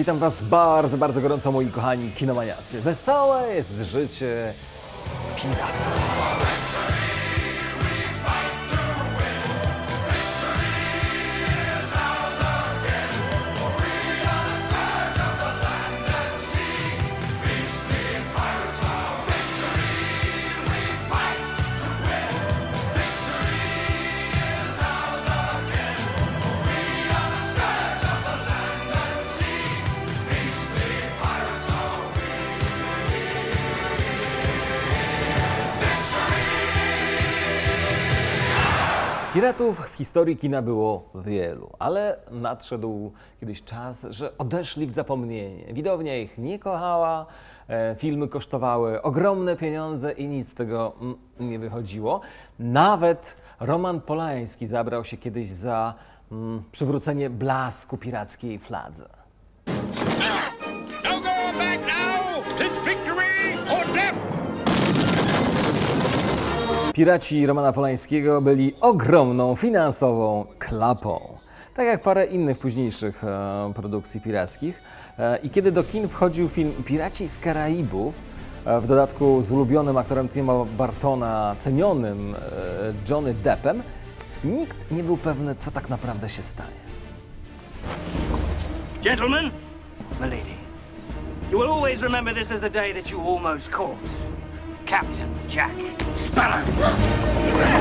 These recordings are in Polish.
Witam Was bardzo, bardzo gorąco, moi kochani kinomaniacy. Wesołe jest życie pirata. Piratów w historii kina było wielu, ale nadszedł kiedyś czas, że odeszli w zapomnienie. Widownia ich nie kochała, e, filmy kosztowały ogromne pieniądze i nic z tego mm, nie wychodziło. Nawet Roman Polański zabrał się kiedyś za mm, przywrócenie blasku pirackiej fladze. Piraci Romana Polańskiego byli ogromną finansową klapą. Tak jak parę innych późniejszych e, produkcji pirackich. E, I kiedy do kin wchodził film Piraci z Karaibów, e, w dodatku z ulubionym aktorem Tima Bartona, cenionym e, Johnny Deppem, nikt nie był pewny, co tak naprawdę się stanie. Gentlemen, milady, you will always remember this as the day that you almost caught Captain Jack Sparrow.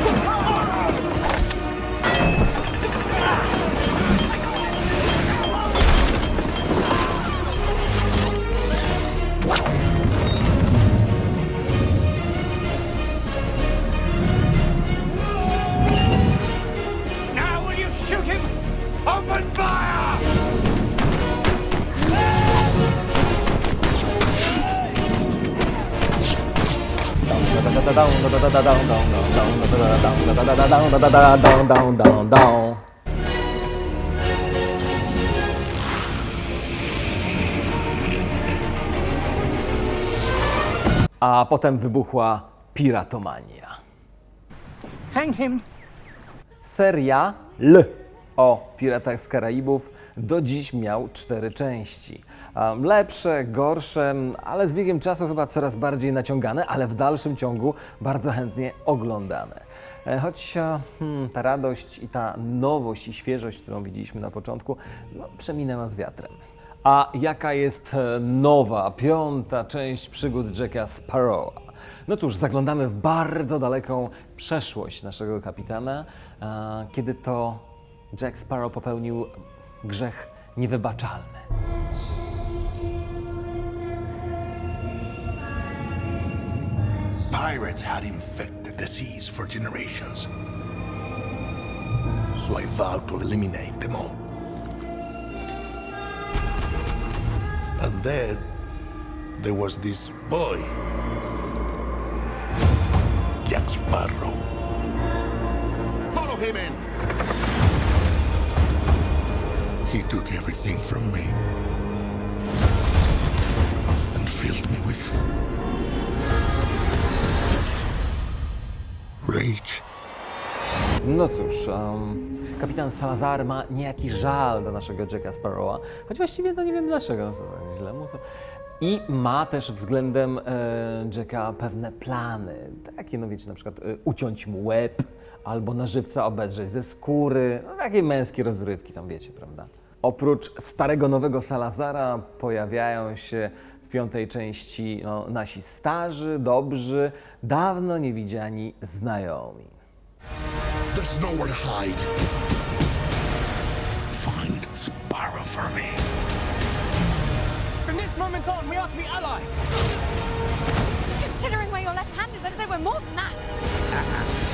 A potem wybuchła piratomania. Hang him! Seria L o Piratach z Karaibów do dziś miał cztery części. Lepsze, gorsze, ale z biegiem czasu chyba coraz bardziej naciągane, ale w dalszym ciągu bardzo chętnie oglądane. E, Choć e, hmm, ta radość i ta nowość i świeżość, którą widzieliśmy na początku, no, przeminęła z wiatrem. A jaka jest e, nowa, piąta część przygód Jacka Sparrowa? No cóż, zaglądamy w bardzo daleką przeszłość naszego kapitana, kiedy to Jack Sparrow popełnił grzech niewybaczalny. Pirates had infected the seas for generations. So I vowed to eliminate them all. And then there was this boy, Jack Sparrow. Follow him in! He took everything from me and filled me with rage. No cóż, um, kapitan Salazar ma niejaki żal do naszego Jacka Sparrowa, choć właściwie to nie wiem dlaczego, tak źle mu to... I ma też względem e, Jacka pewne plany, takie no wiecie, na przykład e, uciąć mu łeb, albo na żywca obedrzeć ze skóry, no takie męskie rozrywki tam wiecie, prawda? Oprócz starego, nowego Salazara pojawiają się w piątej części no, nasi starzy, dobrzy, dawno niewidziani znajomi. There's nowhere to hide. Find Sparrow for me. From this moment on, we are to be allies. Considering where your left hand is, I'd say we're more than that.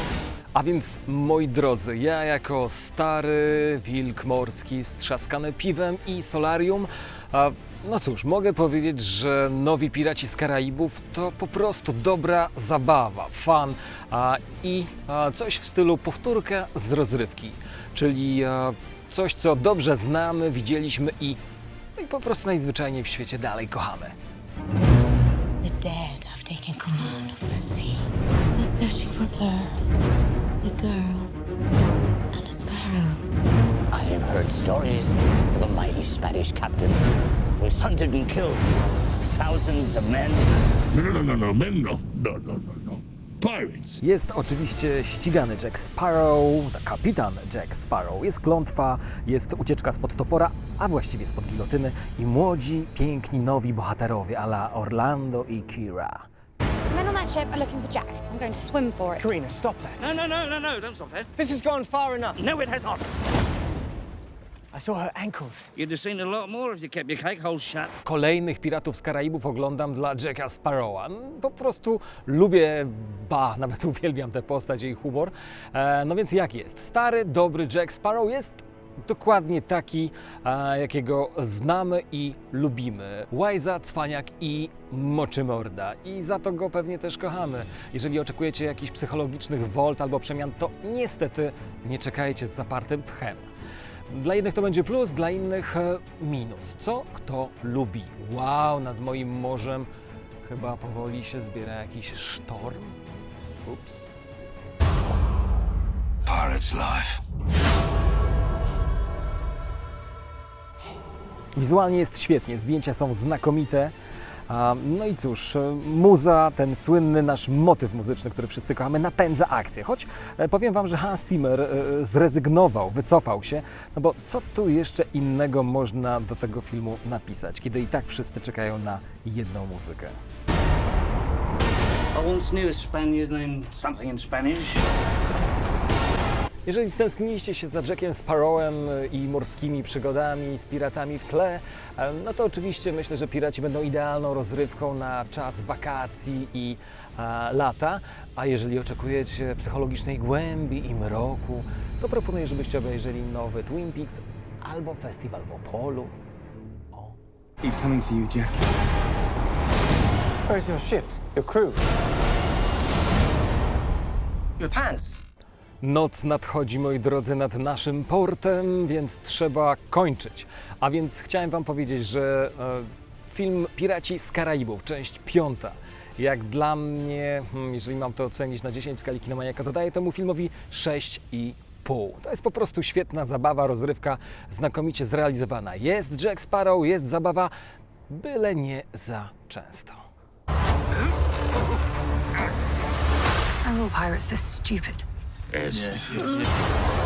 A więc, moi drodzy, ja jako stary wilk morski strzaskany piwem i solarium, no cóż, mogę powiedzieć, że nowi piraci z Karaibów to po prostu dobra zabawa, fan a, i coś w stylu powtórka z rozrywki, czyli coś, co dobrze znamy, widzieliśmy i, no i po prostu najzwyczajniej w świecie dalej kochamy. The dead have taken command of the sea. They're searching for pearl, a girl, and a sparrow. I have heard stories of a mighty Spanish captain was hunted and killed thousands of men. No, no, no, no, no, men, no. No, no, no, no. Pirates. Jest oczywiście ścigany Jack Sparrow, kapitan Jack Sparrow. Jest klątwa, jest ucieczka spod topora, a właściwie spod gilotyny i młodzi, piękni, nowi bohaterowie ala Orlando i Kira. That ship are looking for Jack, so I'm going to swim for it. Karina, stop that. No, no, no, no, no, don't stop there. This has gone far enough. No, it has not. I saw her ankles. You'd have seen a lot more if you kept your cake hole shut. Kolejnych Piratów z Karaibów oglądam dla Jacka Sparrowa. Po prostu lubię, ba, nawet uwielbiam tę postać i jej humor. E, no więc jak jest? Stary, dobry Jack Sparrow jest dokładnie taki, jakiego znamy i lubimy. Łajza, cwaniak i moczymorda. I za to go pewnie też kochamy. Jeżeli oczekujecie jakichś psychologicznych wolt albo przemian, to niestety nie czekajcie z zapartym tchem. Dla jednych to będzie plus, dla innych e, minus. Co kto lubi? Wow, nad moim morzem chyba powoli się zbiera jakiś sztorm. Ups. Pirate's life. Wizualnie jest świetnie, zdjęcia są znakomite. No i cóż, e, muza, ten słynny nasz motyw muzyczny, który wszyscy kochamy, napędza akcję. Choć e, powiem Wam, że Hans Zimmer e, zrezygnował, wycofał się, no bo co tu jeszcze innego można do tego filmu napisać, kiedy i tak wszyscy czekają na jedną muzykę. I once knew a Spaniard named something in Spanish. Jeżeli stęskniliście się za Jackiem Sparrowem i morskimi przygodami z piratami w tle, no to oczywiście myślę, że piraci będą idealną rozrywką na czas wakacji i e, lata. A jeżeli oczekujecie psychologicznej głębi i mroku, to proponuję, żebyście obejrzeli nowy Twin Peaks albo Festiwal w Opolu. He's coming for you, Jack. Where's your ship? Your crew? Your pants? Noc nadchodzi, moi drodzy, nad naszym portem, więc trzeba kończyć. A więc chciałem Wam powiedzieć, że e, film Piraci z Karaibów, część piąta, jak dla mnie, hmm, jeżeli mam to ocenić na 10 w skali kinomaniaka, to daję temu filmowi 6,5. To jest po prostu świetna zabawa, rozrywka, znakomicie zrealizowana. Jest Jack Sparrow, jest zabawa, byle nie za często. All pirates this stupid? ass. Yes, yes, yes.